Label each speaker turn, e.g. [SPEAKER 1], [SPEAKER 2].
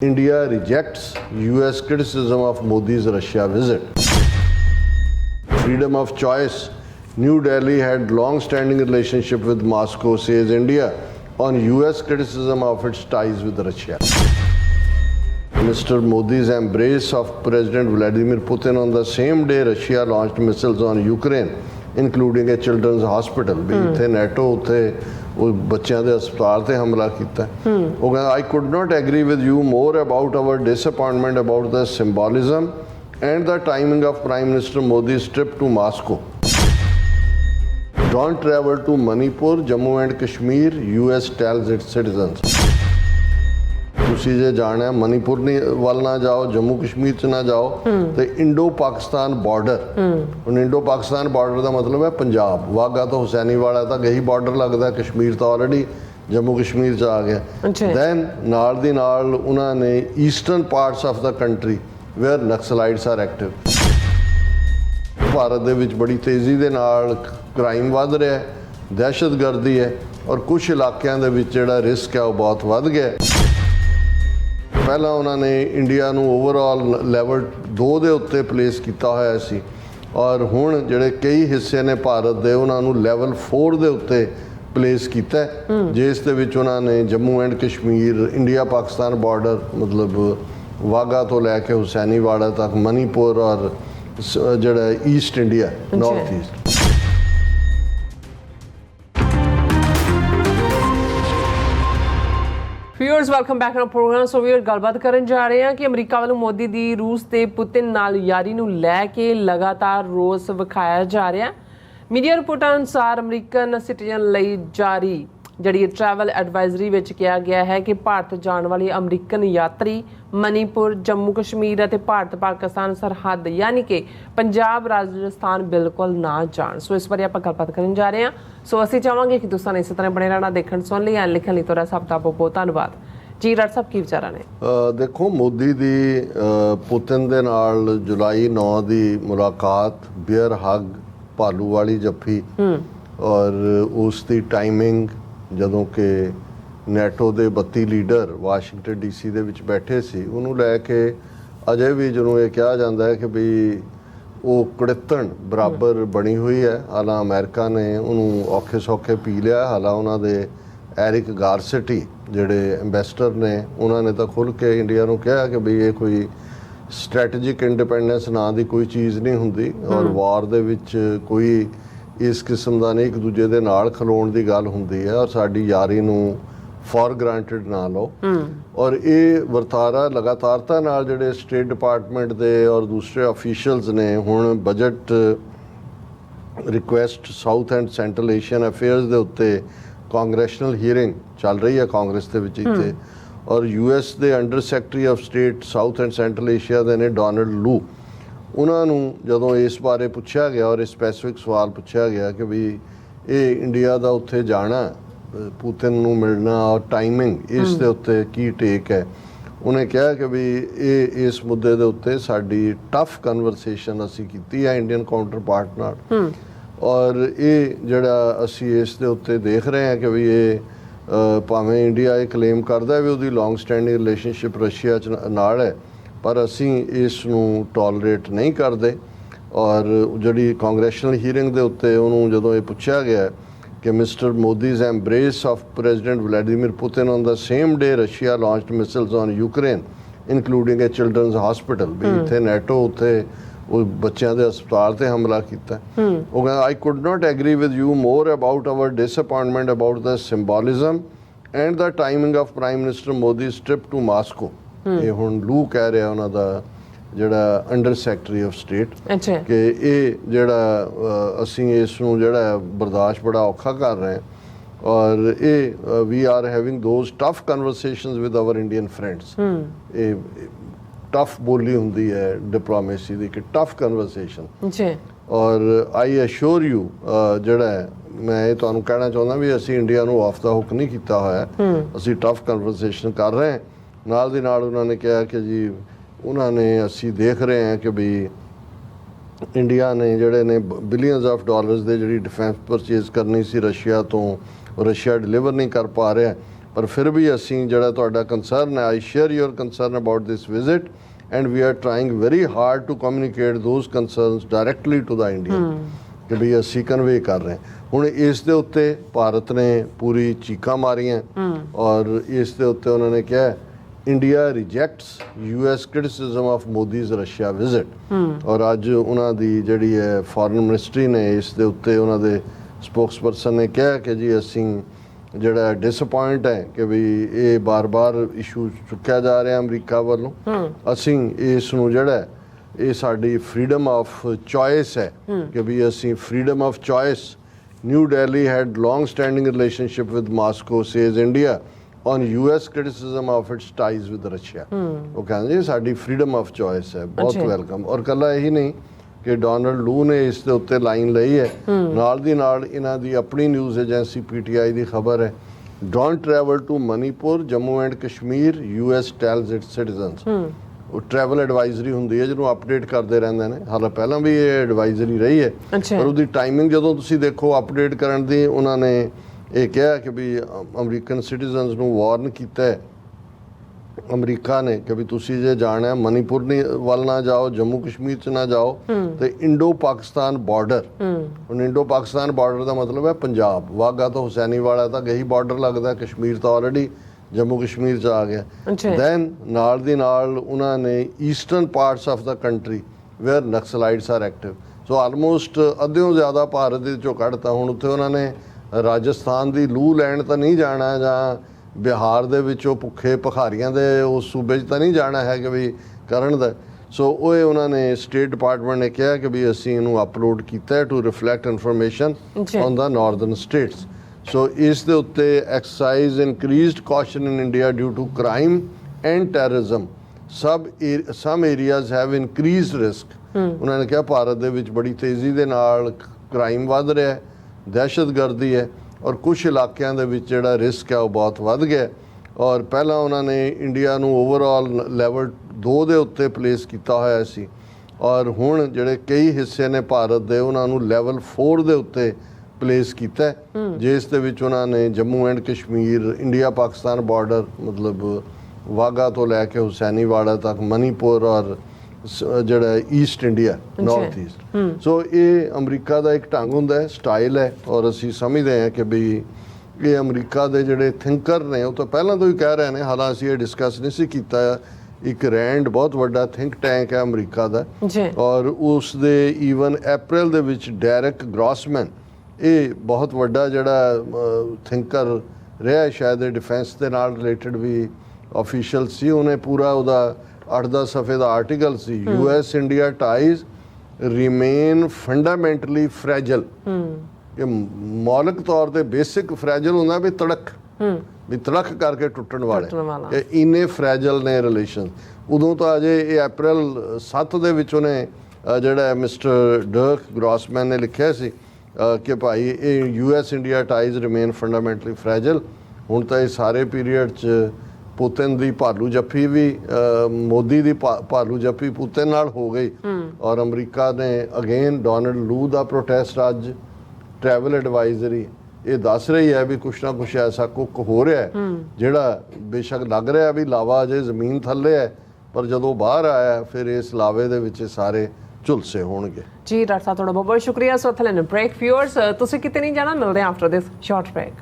[SPEAKER 1] India rejects US criticism of Modi's Russia visit. Freedom of choice. New Delhi had long-standing relationship with Moscow, says India, on US criticism of its ties with Russia. Mr. Modi's embrace of President Vladimir Putin on the same day Russia launched missiles on Ukraine, including a children's hospital. ਵੀ ਇੱਥੇ NATO ਉੱਥੇ ਉਹ ਬੱਚਿਆਂ ਦੇ ਹਸਪਤਾਲ ਤੇ ਹਮਲਾ ਕੀਤਾ ਉਹ ਕਹਿੰਦਾ I could not agree with you more about our disappointment about the symbolism and the timing of prime minister Modi trip to Moscow don't travel to Manipur Jammu and Kashmir US tells its citizens ਤੁਸੀਂ ਜੇ ਜਾਣਾ ਹੈ ਮਨੀਪੁਰ ਨਹੀਂ ਵੱਲ ਨਾ ਜਾਓ ਜੰਮੂ ਕਸ਼ਮੀਰ ਚ ਨਾ ਜਾਓ ਤੇ ਇੰਡੋ ਪਾਕਿਸਤਾਨ ਬਾਰਡਰ ਹੁਣ ਇੰਡੋ ਪਾਕਿਸਤਾਨ ਬਾਰਡਰ ਦਾ ਮਤਲਬ ਹੈ ਪੰਜਾਬ। ਵਾਗਾ ਤੋਂ ਹੁਸੈਨੀ ਵਾਲਾ ਤੱਕ ਇਹੀ ਬਾਰਡਰ ਲੱਗਦਾ ਕਸ਼ਮੀਰ ਤਾਂ ਆਲਰੇਡੀ ਜੰਮੂ ਕਸ਼ਮੀਰ ਚ ਆ ਗਿਆ। ਦੈਨ ਨਾਲ ਦੀ ਨਾਲ ਉਹਨਾਂ ਨੇ eastern parts of the country where Naxalites are active Bharat ਦੇ ਵਿੱਚ ਬੜੀ ਤੇਜ਼ੀ ਦੇ ਨਾਲ ਕ੍ਰਾਈਮ ਵੱਧ ਰਿਹਾ ਹੈ ਦਹਿਸ਼ਤਗਰਦੀ ਹੈ ਔਰ ਕੁਝ ਇਲਾਕਿਆਂ ਦੇ ਵਿੱਚ ਜਿਹੜਾ ਰਿਸਕ ਹੈ ਉਹ ਬਹੁਤ ਵੱਧ ਗਿਆ ਹੈ। ਪਹਿਲਾਂ ਉਹਨਾਂ ਨੇ ਇੰਡੀਆ ਨੂੰ ਓਵਰਆਲ ਲੈਵਲ 2 ਦੇ ਉੱਤੇ ਪਲੇਸ ਕੀਤਾ ਹੋਇਆ ਸੀ। ਔਰ ਹੁਣ ਜਿਹੜੇ ਕਈ ਹਿੱਸੇ ਨੇ ਭਾਰਤ ਦੇ ਉਹਨਾਂ ਨੂੰ ਲੈਵਲ 4 ਦੇ ਉੱਤੇ ਪਲੇਸ ਕੀਤਾ ਜਿਸ ਦੇ ਵਿੱਚ ਉਹਨਾਂ ਨੇ Jammu and Kashmir India Pakistan border ਮਤਲਬ ਵਾਗਾ ਤੋਂ ਲੈ ਕੇ ਹੁਸੈਨੀਵਾੜਾ ਤੱਕ ਮਨੀਪੁਰ ਔਰ ਜਿਹੜਾ east India north east
[SPEAKER 2] viewers welcome back to program so ਵੀਰ ਗੱਲਬਾਤ ਕਰਨ ਜਾ ਰਹੇ ਹਾਂ ਕਿ ਅਮਰੀਕਾ ਵੱਲੋਂ ਮੋਦੀ ਦੀ, ਰੂਸ ਤੇ ਪੁਤਿਨ ਨਾਲ ਯਾਰੀ ਨੂੰ ਲੈ ਕੇ ਲਗਾਤਾਰ ਰੋਸ ਵਿਖਾਇਆ ਜਾ ਰਿਹਾ ਮੀਡੀਆ ਰਿਪੋਰਟਾਂ ਅਨੁਸਾਰ ਅਮਰੀਕਨ ਸਿਟੀਜ਼ਨ ਲਈ ਜਾਰੀ ਜਿਹੜੀ ਟਰੈਵਲ ਐਡਵਾਈਜ਼ਰੀ ਵਿੱਚ ਕਿਹਾ ਗਿਆ ਹੈ ਕਿ ਭਾਰਤ ਜਾਣ ਵਾਲੇ ਅਮਰੀਕਨ ਯਾਤਰੀ ਮਨੀਪੁਰ ਜੰਮੂ ਕਸ਼ਮੀਰ ਅਤੇ ਭਾਰਤ ਪਾਕਿਸਤਾਨ ਸਰਹੱਦ ਯਾਨੀ ਕਿ ਪੰਜਾਬ ਰਾਜਸਥਾਨ ਬਿਲਕੁਲ ਨਾ ਜਾਣ। ਸੋ ਇਸ ਬਾਰੇ ਆਪਾਂ ਗੱਲਬਾਤ ਕਰਨ ਜਾ ਰਹੇ ਹਾਂ। ਸੋ ਅਸੀਂ ਚਾਹਾਂਗੇ ਕਿ ਤੁਸੀਂ ਇਸੇ ਤਰ੍ਹਾਂ ਬਣੇ ਰਹਿਣਾ ਦੇਖਣ ਸੁਣ ਲਈ ਐਂ ਲਿਖਣ ਲਈ ਤੁਹਾਡਾ ਸਭ ਦਾ ਬਹੁਤ ਬਹੁਤ ਧੰਨਵਾਦ। ਜੀ ਡਾਕਟਰ ਸਾਹਿਬ ਕੀ ਵਿਚਾਰਾਂ ਨੇ?
[SPEAKER 1] ਦੇਖੋ ਮੋਦੀ ਦੀ ਪੁਤਿਨ ਦੇ ਨਾਲ ਜੁਲਾਈ 9 ਦੀ ਮੁਲਾਕਾਤ ਬੀਅਰ ਹੱਗ ਭਾਲੂ ਵਾਲੀ ਜੱਫੀ ਔਰ ਉਸ ਦੀ ਟਾਈਮਿੰਗ ਜਦੋਂ ਕਿ ਨੈਟੋ ਦੇ 32 ਲੀਡਰ ਵਾਸ਼ਿੰਗਟਨ ਡੀਸੀ ਦੇ ਵਿੱਚ ਬੈਠੇ ਸੀ ਉਹਨੂੰ ਲੈ ਕੇ ਅਜੇ ਵੀ ਜਿਹਨੂੰ ਇਹ ਕਿਹਾ ਜਾਂਦਾ ਹੈ ਕਿ ਵੀ ਉਹ ਕੁੜਿੱਤਣ ਬਰਾਬਰ ਬਣੀ ਹੋਈ ਹੈ ਹਾਲਾਂ ਅਮਰੀਕਾ ਨੇ ਉਹਨੂੰ ਔਖੇ ਸੌਖੇ ਪੀ ਲਿਆ ਹਾਲਾਂ ਉਹਨਾਂ ਦੇ ਐਰਿਕ ਗਾਰਸਟੀ ਜਿਹੜੇ ਐਮਬੈਸਡਰ ਨੇ ਉਹਨਾਂ ਨੇ ਤਾਂ ਖੁੱਲ ਕੇ ਇੰਡੀਆ ਨੂੰ ਕਿਹਾ ਕਿ ਵੀ ਇਹ ਕੋਈ ਸਟ੍ਰੈਟੇਜਿਕ ਇੰਡੀਪੈਂਡੈਂਸ ਨਾਂ ਦੀ ਕੋਈ ਚੀਜ਼ ਨਹੀਂ ਹੁੰਦੀ ਔਰ ਵਾਰ ਦੇ ਵਿੱਚ ਕੋਈ ਇਸ ਕਿਸਮ ਦਾ ਨਹੀਂ ਇੱਕ ਦੂਜੇ ਦੇ ਨਾਲ ਖਲੋਣ ਦੀ ਗੱਲ ਹੁੰਦੀ ਹੈ ਔਰ ਸਾਡੀ ਯਾਰੀ ਨੂੰ ਫॉर ਗ੍ਰਾਂਟਡ ਨਾ ਲਓ। ਔਰ ਇਹ ਵਰਤਾਰਾ ਲਗਾਤਾਰਤਾ ਨਾਲ ਜਿਹੜੇ ਸਟੇਟ ਡਿਪਾਰਟਮੈਂਟ ਦੇ ਔਰ ਦੂਸਰੇ ਅਫੀਸ਼ੀਅਲਸ ਨੇ ਹੁਣ budget request South and Central Asian affairs ਦੇ ਉੱਤੇ ਕਾਂਗਰੈਸ਼ਨਲ ਹੀਅਰਿੰਗ ਚੱਲ ਰਹੀ ਹੈ ਕਾਂਗਰਸ ਦੇ ਵਿੱਚ ਇੱਥੇ। ਔਰ ਯੂਐਸ ਦੇ under secretary of state South and Central Asia ਦੇ ਨੇ ਡੋਨਲਡ ਲੂ ਉਹਨਾਂ ਨੂੰ ਜਦੋਂ ਇਸ ਬਾਰੇ ਪੁੱਛਿਆ ਗਿਆ ਔਰ ਸਪੈਸੀਫਿਕ ਸਵਾਲ ਪੁੱਛਿਆ ਗਿਆ ਕਿ ਵੀ ਇਹ ਇੰਡੀਆ ਦਾ ਉੱਥੇ ਜਾਣਾ ਪੁਤਿਨ ਨੂੰ ਮਿਲਣਾ ਔਰ ਟਾਈਮਿੰਗ ਇਸ ਦੇ ਉੱਤੇ ਕੀ ਟੇਕ ਹੈ ਉਹਨੇ ਕਿਹਾ ਕਿ ਵੀ ਇਹ ਇਸ ਮੁੱਦੇ ਦੇ ਉੱਤੇ ਸਾਡੀ ਟਫ ਕਨਵਰਸੇਸ਼ਨ ਅਸੀਂ ਕੀਤੀ ਹੈ ਇੰਡੀਅਨ ਕਾਊਂਟਰ ਪਾਰਟ ਨਾਲ ਔਰ ਇਹ ਜਿਹੜਾ ਅਸੀਂ ਇਸ ਦੇ ਉੱਤੇ ਦੇਖ ਰਹੇ ਹਾਂ ਕਿ ਵੀ ਇਹ ਭਾਵੇਂ ਇੰਡੀਆ ਇਹ ਕਲੇਮ ਕਰਦਾ ਹੈ ਵੀ ਉਹਦੀ ਲੌਂਗ ਸਟੈਂਡਿੰਗ ਰਿਲੇਸ਼ਨਸ਼ਿਪ ਰਸ਼ੀਆ ਨਾਲ ਹੈ ਪਰ ਅਸੀਂ ਇਸ ਨੂੰ ਟੋਲਰੇਟ ਨਹੀਂ ਕਰਦੇ ਔਰ ਜਿਹੜੀ ਕਾਂਗਰੈਸ਼ਨਲ ਹੀਅਰਿੰਗ ਦੇ ਉੱਤੇ ਉਹਨੂੰ ਜਦੋਂ ਇਹ ਪੁੱਛਿਆ ਗਿਆ ਕਿ mister Modi's embrace of president Vladimir Putin on the same day Russia launched missiles on Ukraine including a children's hospital ਵੀ ਇੱਥੇ ਨੈਟੋ ਉੱਤੇ ਉਹ ਬੱਚਿਆਂ ਦੇ ਹਸਪਤਾਲ ਤੇ ਹਮਲਾ ਕੀਤਾ। ਉਹ ਕਹਿੰਦਾ I could not agree with you more about our disappointment about the symbolism and the timing of prime minister modi's trip to moscow. ਇਹ ਹੁਣ ਲੂ ਕਹਿ ਰਿਹਾ ਉਹਨਾਂ ਦਾ ਜਿਹੜਾ ਅੰਡਰ ਸੈਕਟਰੀ ਆਫ ਸਟੇਟ। ਕਿ ਇਹ ਜਿਹੜਾ ਅਸੀਂ ਇਸ ਨੂੰ ਜਿਹੜਾ ਬਰਦਾਸ਼ਤ ਬੜਾ ਔਖਾ ਕਰ ਰਹੇ ਹਾਂ। ਔਰ ਇਹ we are having those tough conversations with our Indian friends ਇਹ ਟਫ ਬੋਲੀ ਹੁੰਦੀ ਹੈ ਡਿਪਲੋਮੇਸੀ ਦੀ ਕਿ ਟਫ ਕਨਵਰਸੇਸ਼ਨ
[SPEAKER 2] ਜੀ
[SPEAKER 1] ਔਰ ਆਈ ਅਸ਼ੋਰ ਯੂ ਜਿਹੜਾ ਮੈਂ ਇਹ ਤੁਹਾਨੂੰ ਕਹਿਣਾ ਚਾਹੁੰਦਾ ਵੀ ਅਸੀਂ ਇੰਡੀਆ ਨੂੰ ਆਫ ਦਾ ਹੁਕ ਨਹੀਂ ਕੀਤਾ ਹੋਇਆ। ਅਸੀਂ ਟਫ ਕਨਵਰਸੇਸ਼ਨ ਕਰ ਰਹੇ ਹਾਂ। ਨਾਲ ਦੀ ਨਾਲ ਉਹਨਾਂ ਨੇ ਕਿਹਾ ਕਿ ਜੀ ਉਹਨਾਂ ਨੇ ਅਸੀਂ ਦੇਖ ਰਹੇ ਹਾਂ ਕਿ ਵੀ ਇੰਡੀਆ ਨੇ ਜਿਹੜੇ ਨੇ ਬਿਲੀਅਨਸ ਆਫ ਡਾਲਰਸ ਦੇ ਜਿਹੜੀ ਡਿਫੈਂਸ ਪਰਚੇਜ਼ ਕਰਨੀ ਸੀ ਰਸ਼ੀਆ ਤੋਂ ਰਸ਼ੀਆ ਡਿਲੀਵਰ ਨਹੀਂ ਕਰ ਪਾ ਰਿਹਾ। ਪਰ ਫਿਰ ਵੀ ਅਸੀਂ ਜਿਹੜਾ ਤੁਹਾਡਾ ਕੰਸਰਨ ਹੈ I share your concern about this visit and we are trying very hard to communicate those concerns directly to the Indian ਕਿ ਵੀ ਅਸੀਂ ਕਨਵੇ ਕਰ ਰਹੇ ਹਾਂ। ਹੁਣ ਇਸ ਦੇ ਉੱਤੇ ਭਾਰਤ ਨੇ ਪੂਰੀ ਚੀਕਾਂ ਮਾਰੀਆਂ ਔਰ ਇਸ ਦੇ ਉੱਤੇ ਉਹਨਾਂ ਨੇ ਕਿਹਾ India rejects U US criticism of Modi's Russia visit ਔਰ ਅੱਜ ਉਹਨਾਂ ਦੀ ਜਿਹੜੀ ਹੈ ਫੋਰਨ ਮਿਨਿਸਟਰੀ ਨੇ ਇਸ ਦੇ ਉੱਤੇ ਉਹਨਾਂ ਦੇ ਸਪੋਕਸਪਰਸਨ ਨੇ ਕਿਹਾ ਕਿ ਜੀ ਅਸੀਂ ਜਿਹੜਾ ਡਿਸਪਾਇੰਟ ਹੈ ਕਿ ਵੀ ਇਹ ਬਾਰ-ਬਾਰ ਇਸ਼ੂ ਚੁੱਕਿਆ ਜਾ ਰਿਹਾ ਅਮਰੀਕਾ ਵੱਲੋਂ ਅਸੀਂ ਇਸ ਨੂੰ ਜਿਹੜਾ ਇਹ ਸਾਡੀ ਫਰੀडम ਆਫ ਚੋਇਸ ਹੈ ਕਿ ਵੀ ਅਸੀਂ freedom of choice New Delhi had long standing relationship with Moscow says India on US criticism of its ties with Russia ਉਹ ਕਹਿੰਦੇ ਜੀ ਸਾਡੀ ਫਰੀडम ਆਫ ਚੋਇਸ ਹੈ ਬਹੁਤ। ਵੈਲਕਮ ਔਰ ਕੱਲਾ ਇਹੀ ਨਹੀਂ ਕਿ ਡੋਨਲਡ ਲੂ ਨੇ ਇਸ ਦੇ ਉੱਤੇ ਲਾਈਨ ਲਈ ਹੈ। ਨਾਲ ਦੀ ਨਾਲ ਇਹਨਾਂ ਦੀ ਆਪਣੀ ਨਿਊਜ਼ ਏਜੰਸੀ ਪੀਟੀਆਈ ਦੀ ਖਬਰ ਹੈ। Don't travel to Manipur Jammu and Kashmir US tells its citizens ਉਹ ਟਰੈਵਲ ਐਡਵਾਈਜ਼ਰੀ ਹੁੰਦੀ ਹੈ ਜਿਹਨੂੰ ਅਪਡੇਟ ਕਰਦੇ ਰਹਿੰਦੇ ਨੇ। ਹਾਲਾ ਪਹਿਲਾਂ ਵੀ ਇਹ ਐਡਵਾਈਜ਼ਰੀ ਰਹੀ ਹੈ। ਪਰ ਉਹਦੀ ਟਾਈਮਿੰਗ ਜਦੋਂ ਤੁਸੀਂ ਦੇਖੋ ਅਪਡੇਟ ਕਰਨ ਦੀ ਉਹਨਾਂ ਨੇ ਇਹ ਕਿਹਾ ਕਿ ਵੀ ਅਮਰੀਕਨ ਸਿਟੀਜ਼ਨਸ ਨੂੰ ਵਾਰਨ ਕੀਤਾ ਹੈ। ਅਮਰੀਕਾ ਨੇ ਕਿ ਵੀ ਤੁਸੀਂ ਜੇ ਜਾਣਾ ਹੈ ਮਨੀਪੁਰ ਨੀ ਵੱਲ ਨਾ ਜਾਓ ਜੰਮੂ ਕਸ਼ਮੀਰ ਚ ਨਾ ਜਾਓ ਤੇ ਇੰਡੋ ਪਾਕਿਸਤਾਨ ਬਾਰਡਰ ਹੁਣ ਇੰਡੋ ਪਾਕਿਸਤਾਨ ਬਾਰਡਰ ਦਾ ਮਤਲਬ ਹੈ ਪੰਜਾਬ। ਵਾਗਾ ਤੋਂ ਹੁਸੈਨੀ ਵਾਲਾ ਤੱਕ ਇਹੀ ਬਾਰਡਰ ਲੱਗਦਾ ਕਸ਼ਮੀਰ ਤਾਂ ਆਲਰੇਡੀ ਜੰਮੂ ਕਸ਼ਮੀਰ ਚ ਆ ਗਿਆ। ਦੈਨ ਨਾਲ ਦੀ ਨਾਲ ਉਹਨਾਂ ਨੇ eastern parts of the country where Naxalites are active so almost ਅੱਧਿਓਂ ਜ਼ਿਆਦਾ ਭਾਰਤ ਦੇ ਵਿੱਚੋਂ ਕੱਢਤਾ। ਹੁਣ ਉੱਥੇ ਉਹਨਾਂ ਨੇ ਰਾਜਸਥਾਨ ਦੀ ਲੂ ਲੈਣ ਤਾਂ ਨਹੀਂ ਜਾਣਾ ਜਾਂ ਬਿਹਾਰ ਦੇ ਵਿੱਚੋਂ ਭੁੱਖੇ ਭਖਾਰੀਆਂ ਦੇ ਉਸ ਸੂਬੇ 'ਚ ਤਾਂ ਨਹੀਂ ਜਾਣਾ ਹੈ ਕਿ ਵੀ ਕਰਨ ਦਾ। ਸੋ ਉਹ ਇਹ ਉਹਨਾਂ ਨੇ ਸਟੇਟ ਡਿਪਾਰਟਮੈਂਟ ਨੇ ਕਿਹਾ ਕਿ ਵੀ ਅਸੀਂ ਇਹਨੂੰ ਅਪਲੋਡ ਕੀਤਾ ਹੈ to reflect
[SPEAKER 2] information.
[SPEAKER 1] On the northern states so ਇਸ ਦੇ ਉੱਤੇ exercise increased caution in India due to crime and terrorism sub some areas have increased risk ਉਹਨਾਂ ਨੇ ਕਿਹਾ ਭਾਰਤ ਦੇ ਵਿੱਚ ਬੜੀ ਤੇਜ਼ੀ ਦੇ ਨਾਲ ਕ੍ਰਾਈਮ ਵੱਧ ਰਿਹਾ ਹੈ। ਦਹਿਸ਼ਤਗਰਦੀ ਹੈ ਔਰ ਕੁਝ ਇਲਾਕਿਆਂ ਦੇ ਵਿੱਚ ਜਿਹੜਾ ਰਿਸਕ ਹੈ ਉਹ ਬਹੁਤ ਵੱਧ ਗਿਆ। ਔਰ ਪਹਿਲਾਂ ਉਹਨਾਂ ਨੇ ਇੰਡੀਆ ਨੂੰ ਓਵਰਆਲ ਲੈਵਲ 2 ਦੇ ਉੱਤੇ ਪਲੇਸ ਕੀਤਾ ਹੋਇਆ ਸੀ। ਔਰ ਹੁਣ ਜਿਹੜੇ ਕਈ ਹਿੱਸੇ ਨੇ ਭਾਰਤ ਦੇ ਉਹਨਾਂ ਨੂੰ ਲੈਵਲ 4 ਦੇ ਉੱਤੇ ਪਲੇਸ ਕੀਤਾ ਜਿਸ ਦੇ ਵਿੱਚ ਉਹਨਾਂ ਨੇ Jammu and Kashmir India Pakistan border ਮਤਲਬ ਵਾਗਾ ਤੋਂ ਲੈ ਕੇ ਹੁਸੈਨੀਵਾੜਾ ਤੱਕ ਮਨੀਪੁਰ ਔਰ ਜਿਹੜਾ east India north east so ਇਹ ਅਮਰੀਕਾ ਦਾ ਇੱਕ ਢੰਗ ਹੁੰਦਾ ਹੈ ਸਟਾਈਲ ਹੈ ਔਰ ਅਸੀਂ ਸਮਝਦੇ ਹਾਂ ਕਿ ਵੀ ਇਹ ਅਮਰੀਕਾ ਦੇ ਜਿਹੜੇ ਥਿੰਕਰ ਨੇ ਉਹ ਤਾਂ ਪਹਿਲਾਂ ਤੋਂ ਹੀ ਕਹਿ ਰਹੇ ਨੇ ਹਾਲਾਂ ਅਸੀਂ ਇਹ ਡਿਸਕਸ ਨਹੀਂ ਸੀ ਕੀਤਾ। ਇੱਕ ਰੈਂਡ ਬਹੁਤ ਵੱਡਾ ਥਿੰਕ ਟੈਂਕ ਹੈ ਅਮਰੀਕਾ ਦਾ।
[SPEAKER 2] ਜੀ।
[SPEAKER 1] ਔਰ ਉਸ ਦੇ ਈਵਨ ਅਪ੍ਰੈਲ ਦੇ ਵਿੱਚ ਡੈਰੈਕ ਗ੍ਰੋਸਮੈਨ ਇਹ ਬਹੁਤ ਵੱਡਾ ਜਿਹੜਾ ਥਿੰਕਰ ਰਿਹਾ ਸ਼ਾਇਦ ਡਿਫੈਂਸ ਦੇ ਨਾਲ ਰਿਲੇਟਡ ਵੀ ਅਫੀਸ਼ੀਅਲ ਸੀ ਉਹਨੇ ਪੂਰਾ ਉਹਦਾ 8-10 ਸਫੇ ਦਾ ਆਰਟੀਕਲ ਸੀ US India ties remain fundamentally fragile ਇਹ ਮੌਲਿਕ ਤੌਰ ਤੇ ਬੇਸਿਕ ਫ੍ਰੈਜਲ ਹੁੰਦਾ ਵੀ ਤੜਕ। ਵੀ ਤੜਕ ਕਰਕੇ ਟੁੱਟਣ
[SPEAKER 2] ਵਾਲਾ।
[SPEAKER 1] ਇਹ ਇਨੇ ਫ੍ਰੈਜਲ ਨੇ ਰਿਲੇਸ਼ਨ ਉਦੋਂ ਤਾਂ ਅਜੇ ਇਹ ਅਪ੍ਰੈਲ 7 ਦੇ ਵਿੱਚ ਉਹਨੇ ਜਿਹੜਾ ਮਿਸਟਰ ਡਰਕ ਗ੍ਰੋਸਮੈਨ ਨੇ ਲਿਖਿਆ ਸੀ ਕਿ ਭਾਈ ਇਹ US India ties remain fundamentally fragile ਹੁਣ ਤਾਂ ਇਹ ਸਾਰੇ ਪੀਰੀਅਡ ਚ ਪੁਤਿਨ ਦੀ ਭਾਲੂ ਜੱਫੀ ਵੀ ਮੋਦੀ ਦੀ ਭਾਲੂ ਜੱਫੀ ਪੁਤਿਨ ਨਾਲ ਹੋ ਗਈ। ਔਰ ਅਮਰੀਕਾ ਨੇ ਅਗੇਨ ਡੋਨਲਡ ਲੂ ਦਾ ਪ੍ਰੋਟੈਸਟ ਅੱਜ ਟਰੈਵਲ ਐਡਵਾਈਜ਼ਰੀ ਇਹ ਦੱਸ ਰਹੀ ਹੈ ਵੀ ਕੁਛ ਨਾ ਕੁਛ ਐਸਾ ਕੁੱਕ ਹੋ ਰਿਹਾ ਹੈ ਜਿਹੜਾ ਬੇਸ਼ੱਕ ਲੱਗ ਰਿਹਾ ਵੀ ਲਾਵਾ ਅਜੇ ਜ਼ਮੀਨ ਥੱਲੇ ਹੈ ਪਰ ਜਦੋਂ ਬਾਹਰ ਆਇਆ ਫਿਰ ਇਸ ਲਾਵੇ ਦੇ ਵਿੱਚ ਸਾਰੇ ਝੁਲਸੇ ਹੋਣਗੇ।
[SPEAKER 2] ਜੀ ਡਾਕਟਰ ਸਾਹਿਬ ਤੁਹਾਡਾ ਬਹੁਤ ਬਹੁਤ ਸ਼ੁਕਰੀਆ। ਸੋ ਥਲੇ ਬ੍ਰੇਕ ਵਿਊਅਰਸ ਤੁਸੀਂ ਕਿਤੇ ਨਹੀਂ ਜਾਣਾ? ਮਿਲਦੇ ਆਫਟਰ ਦਿਸ ਸ਼ਾਰਟ ਬ੍ਰੇਕ